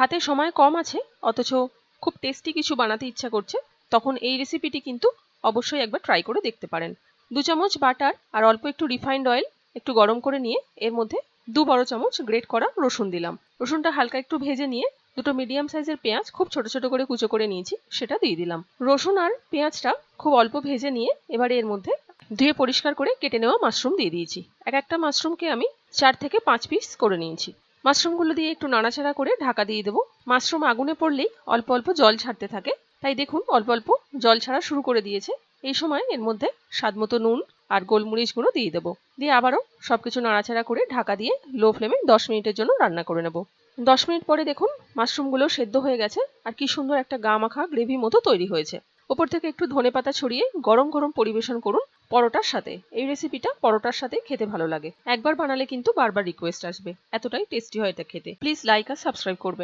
হাতে সময় কম আছে, অথচ খুব টেস্টি কিছু বানাতে ইচ্ছা করছে, তখন এই রেসিপিটি কিন্তু অবশ্যই একবার ট্রাই করে দেখতে পারেন। দু চামচ বাটার আর অল্প একটু রিফাইন্ড অয়েল একটু গরম করে নিয়ে এর মধ্যে দু বড় চামচ গ্রেট করা রসুন দিলাম। রসুনটা হালকা একটু ভেজে নিয়ে দুটো মিডিয়াম সাইজের পেঁয়াজ খুব ছোট ছোট করে কুচো করে নিয়েছি, সেটা দিয়ে দিলাম। রসুন আর পেঁয়াজটা খুব অল্প ভেজে নিয়ে এবারে এর মধ্যে ধুয়ে পরিষ্কার করে কেটে নেওয়া মাশরুম দিয়ে দিয়েছি। এক একটা মাশরুমকে আমি চার থেকে পাঁচ পিস করে নিয়েছি। মাশরুমগুলো দিয়ে একটু নাড়াচাড়া করে ঢাকা দিয়ে দেবো। মাশরুম আগুনে পড়লেই অল্প অল্প জল ছাড়তে থাকে। তাই দেখুন, অল্প অল্প জল ছাড়া শুরু করে দিয়েছে। এই সময় এর মধ্যে স্বাদ মতো নুন আর গোলমরিচ গুঁড়ো দিয়ে দেবো। দিয়ে আবারও সবকিছু নাড়াচাড়া করে ঢাকা দিয়ে লো ফ্লেমে দশ মিনিটের জন্য রান্না করে নেব। দশ মিনিট পরে দেখুন, মাশরুমগুলো সেদ্ধ হয়ে গেছে আর কি সুন্দর একটা গা মাখা গ্রেভি মতো তৈরি হয়েছে। ওপর থেকে একটু ধনে পাতা ছড়িয়ে গরম গরম পরিবেশন করুন। পরোটার সাথে। এই রেসিপিটা পরোটার সাথে খেতে ভালো লাগে। একবার বানালে কিন্তু বারবার রিকোয়েস্ট আসবে। এতটাই টেস্টি হয় এটা খেতে। প্লিজ লাইক আর সাবস্ক্রাইব করবেন।